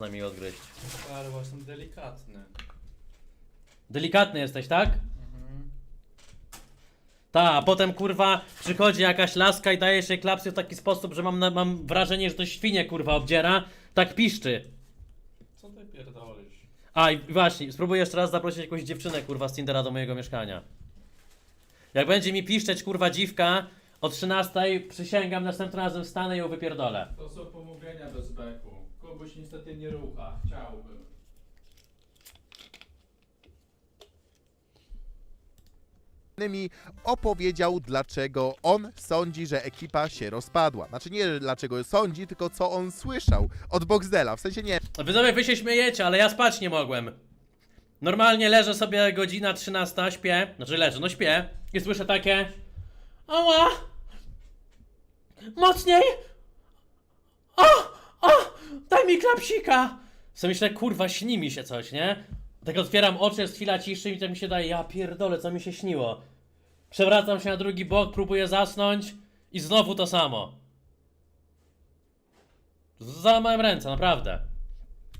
na mi odgryźć. Ale właśnie delikatny. Delikatny jesteś, tak? Mhm. Ta, a potem kurwa przychodzi jakaś laska i daje się klapsy w taki sposób, że mam, na, mam wrażenie, że to świnie kurwa obdziera. Tak piszczy. Co ty pierdolisz? A i właśnie, spróbuję jeszcze raz zaprosić jakąś dziewczynę kurwa z Tindera do mojego mieszkania. Jak będzie mi piszczeć kurwa dziwka o 13, przysięgam następnym razem wstanę i ją wypierdolę. To są pomówienia bez beku. Kubuś niestety nie rucha. Chciałbym. innymi opowiedział, dlaczego on sądzi, że ekipa się rozpadła. Znaczy nie dlaczego sądzi, tylko co on słyszał od Boxdela. W sensie nie Wy sobie wy się śmiejecie, ale ja spać nie mogłem. Normalnie leżę sobie godzina 13, śpię, znaczy leżę, no śpię i słyszę takie Ała! Mocniej! O! O! Daj mi klapsika! Co myślę, kurwa, śni mi się coś, nie? Tak otwieram oczy, jest chwila ciszy i tak mi się daje, ja pierdolę, co mi się śniło. Przewracam się na drugi bok, próbuję zasnąć i znowu to samo. Załamałem ręce, naprawdę.